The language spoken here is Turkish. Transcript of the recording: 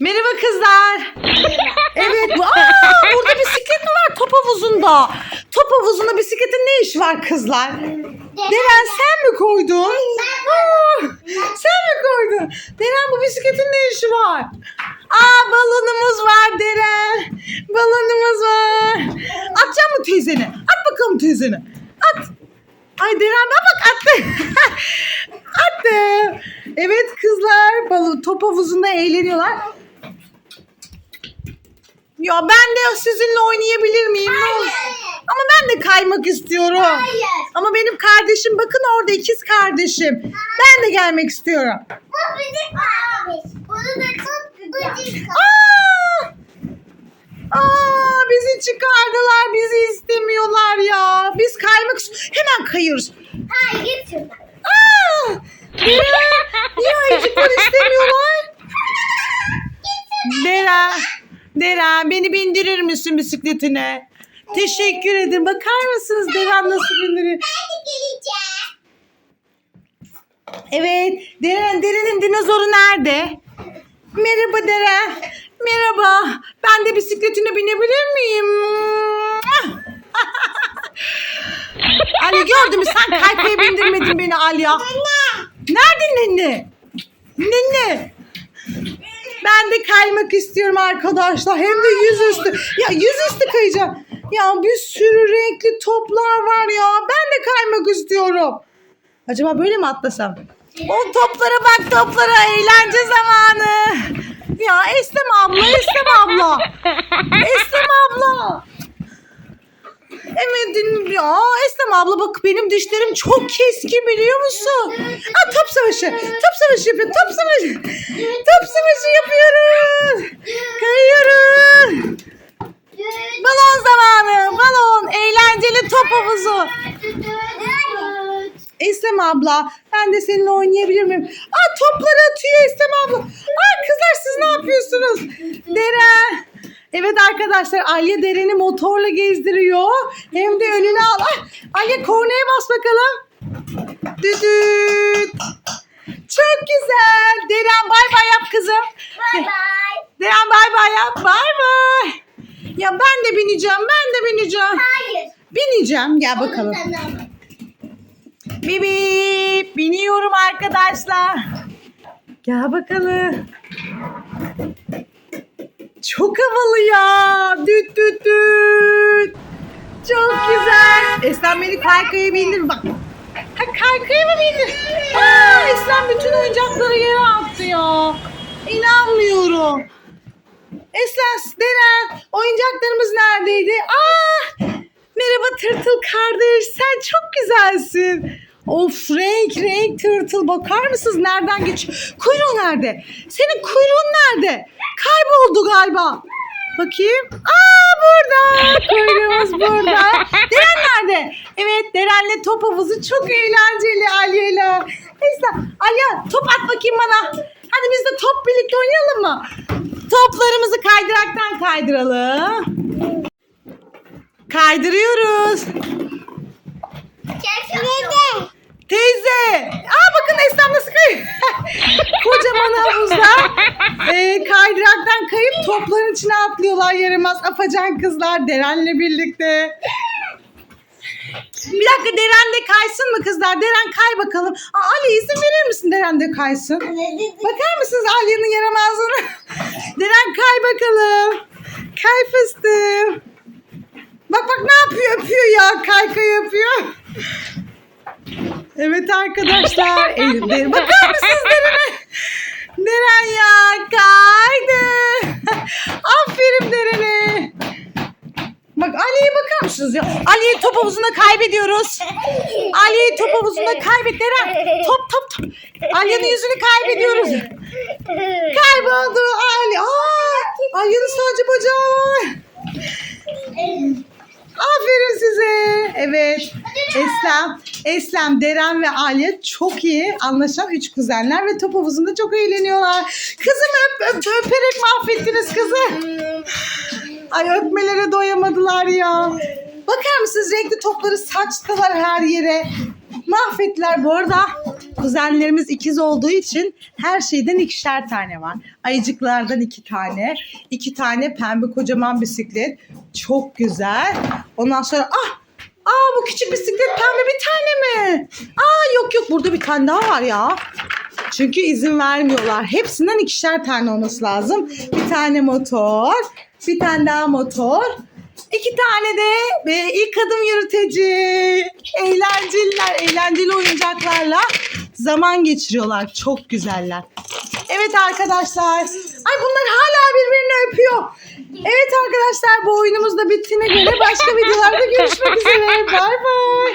Merhaba kızlar. Evet. Aa, burada bisiklet mi var top havuzunda? Top havuzunda bisikletin ne işi var kızlar? Deren sen mi koydun? Aa, sen mi koydun? Deren bu bisikletin ne işi var? Aa balonumuz var Deren. Balonumuz var. Atacak mı teyzeni? At bakalım teyzeni. Ay Deren bak attı. attı. Evet kızlar balon top havuzunda eğleniyorlar. Ya ben de sizinle oynayabilir miyim? Ne olur? Ama ben de kaymak istiyorum. Hayır. Ama benim kardeşim bakın orada ikiz kardeşim. Ben de gelmek istiyorum. Bu bizim abi. Bunu da çok güzel. Aa! Aa, bizi çıkardılar. Bizi istemiyorlar ya. Biz ist- hemen kayıyoruz. Hayır git şuradan. Aa! Deren, niye ayıcıklar istemiyorlar? Deren, Deren beni bindirir misin bisikletine? Teşekkür ederim. Bakar mısınız Deren nasıl bindirir? Evet. Deren, Deren'in dinozoru nerede? Merhaba Deren. Merhaba. Ben de bisikletine binebilir miyim? Ali gördün mü sen kaykaya bindirmedin beni Alya. Nerede nene? Nene. Ben de kaymak istiyorum arkadaşlar. Hem de yüzüstü. Ya yüzüstü kayacağım. Ya bir sürü renkli toplar var ya. Ben de kaymak istiyorum. Acaba böyle mi atlasam? O toplara bak toplara eğlence zamanı. Ya Eslem abla Eslem abla. Eslem abla. Evet din- ya Eslem abla bak benim dişlerim çok keskin biliyor musun? Aa, top savaşı. Top savaşı yapıyor. Top savaşı. Top savaşı yapıyoruz. Kayıyoruz. Balon zamanı. Balon. Eğlenceli top havuzu. Eslem abla ben de seninle oynayabilir miyim? Aa topları atıyor Eslem abla. Aa kızlar siz ne yapıyorsunuz? Deren. Evet arkadaşlar Alya Deren'i motorla gezdiriyor. Hem de önüne al. Ay, Alya kornaya bas bakalım. Düdüt. Çok güzel. Deren bay bay yap kızım. Bye bye. Deren bay bay yap. Bay bay. Ya ben de bineceğim. Ben de bineceğim. Hayır. Bineceğim. Gel bakalım. Onu da alamam. Bibi biniyorum arkadaşlar. Gel bakalım. Çok havalı ya. Düt düt düt. Çok güzel. Eslem beni kaykaya bindir bak. Ha, kaykaya mı bindir? Aa, Eslem bütün oyuncakları yere attı ya. İnanmıyorum. Eslem, Deren, oyuncaklarımız neredeydi? Aa, merhaba tırtıl kardeş, sen çok güzelsin. Of renk renk tırtıl bakar mısınız nereden geç? Kuyruğu nerede? Senin kuyruğun nerede? Kayboldu galiba. Bakayım. Aa burada. Kuyruğumuz burada. Deren nerede? Evet Deren'le top havuzu çok eğlenceli Alya'yla. Neyse Alya top at bakayım bana. Hadi biz de top birlikte oynayalım mı? Toplarımızı kaydıraktan kaydıralım. Kaydırıyoruz. Teyze. Aa bakın Esnem nasıl kayıyor. Kocaman havuzda e, kaydıraktan kayıp topların içine atlıyorlar yaramaz afacan kızlar Deren'le birlikte. Bir dakika Deren de kaysın mı kızlar? Deren kay bakalım. Aa, Ali izin verir misin Deren de kaysın? Bakar mısınız Alya'nın yaramazlığına? Deren kay bakalım. Kay fıstığım. Bak bak ne yapıyor öpüyor ya kay kay yapıyor. Evet arkadaşlar. Elinde. Bakar mısınız Deren'e? Deren ya kaydı. Aferin Deren'e. Bak Ali'ye bakar mısınız ya? Ali'yi top havuzunda kaybediyoruz. Ali'yi top havuzunda kaybet Deren. Top top top. Ali'nin yüzünü kaybediyoruz. Kayboldu Ali. Aa, Ali'nin sadece bacağı var. Aferin size. Evet. Eslem, Eslem, Deren ve Alya çok iyi anlaşan üç kuzenler ve top havuzunda çok eğleniyorlar. Kızım öp, öp, öperek mahvettiniz kızı. Ay öpmelere doyamadılar ya. Bakar mısınız renkli topları saçtılar her yere. Mahvettiler bu arada. kuzenlerimiz ikiz olduğu için her şeyden ikişer tane var. Ayıcıklardan iki tane. iki tane pembe kocaman bisiklet. Çok güzel. Ondan sonra ah Aa bu küçük bisiklet mi? Aa yok yok burada bir tane daha var ya. Çünkü izin vermiyorlar. Hepsinden ikişer tane olması lazım. Bir tane motor, bir tane daha motor. iki tane de ve ilk adım yürüteci. Eğlenceliler, eğlenceli oyuncaklarla zaman geçiriyorlar. Çok güzeller. Evet arkadaşlar. Ay bunlar hala birbirini öpüyor. Evet arkadaşlar bu oyunumuz da bittiğine göre başka videolarda görüşmek üzere. Bay bay.